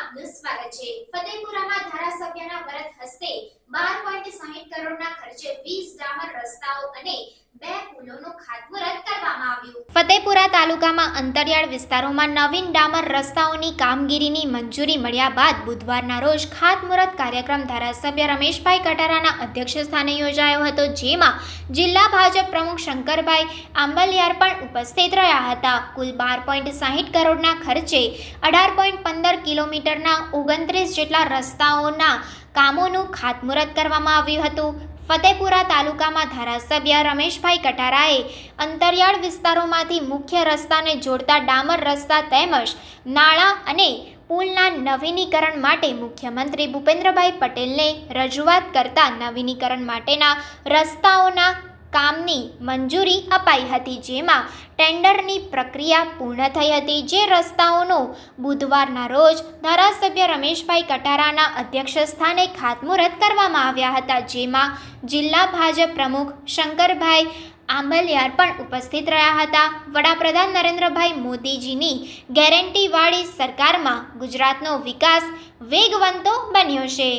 આપનું સ્વાગત છે. ફતેપુરામાં ધારાસભ્યના વરદ હસ્તે 12.60 કરોડના ખર્ચે 20 ડામર રસ્તાઓ અને બે પુલોનું ખાતમુહૂર્ત ફતેપુરા તાલુકામાં અંતરિયાળ વિસ્તારોમાં નવીન ડામર રસ્તાઓની કામગીરીની મંજૂરી મળ્યા બાદ બુધવારના રોજ ખાતમુહૂર્ત કાર્યક્રમ ધારાસભ્ય રમેશભાઈ કટારાના અધ્યક્ષસ્થાને યોજાયો હતો, જેમાં જિલ્લા ભાજપ પ્રમુખ શંકરભાઈ આંબલિયાર પણ ઉપસ્થિત રહ્યા હતા. કુલ બાર પોઈન્ટ સાહીઠ કરોડના ખર્ચે અઢાર પોઈન્ટ પંદર કિલોમીટરના ઓગણત્રીસ જેટલા રસ્તાઓના કામોનું ખાતમુહૂર્ત કરવામાં આવ્યું હતું. ફતેપુરા તાલુકામાં ધારાસભ્ય રમેશભાઈ કટારાએ અંતરિયાળ વિસ્તારોમાંથી મુખ્ય રસ્તાને જોડતા ડામર રસ્તા તેમજ નાળા અને પુલના નવીનીકરણ માટે મુખ્યમંત્રી ભૂપેન્દ્રભાઈ પટેલને રજૂઆત કરતા નવીનીકરણ માટેના રસ્તાઓના કામની મંજૂરી અપાઈ હતી, જેમાં ટેન્ડરની પ્રક્રિયા પૂર્ણ થઈ હતી, જે રસ્તાઓનો બુધવારના રોજ ધારાસભ્ય રમેશભાઈ કટારાના અધ્યક્ષસ્થાને ખાતમુહૂર્ત કરવામાં આવ્યા હતા, જેમાં જિલ્લા ભાજપ પ્રમુખ શંકરભાઈ આંબલિયાર પણ ઉપસ્થિત રહ્યા હતા. વડાપ્રધાન નરેન્દ્રભાઈ મોદીજીની ગેરંટીવાળી સરકારમાં ગુજરાતનો વિકાસ વેગવંતો બન્યો છે.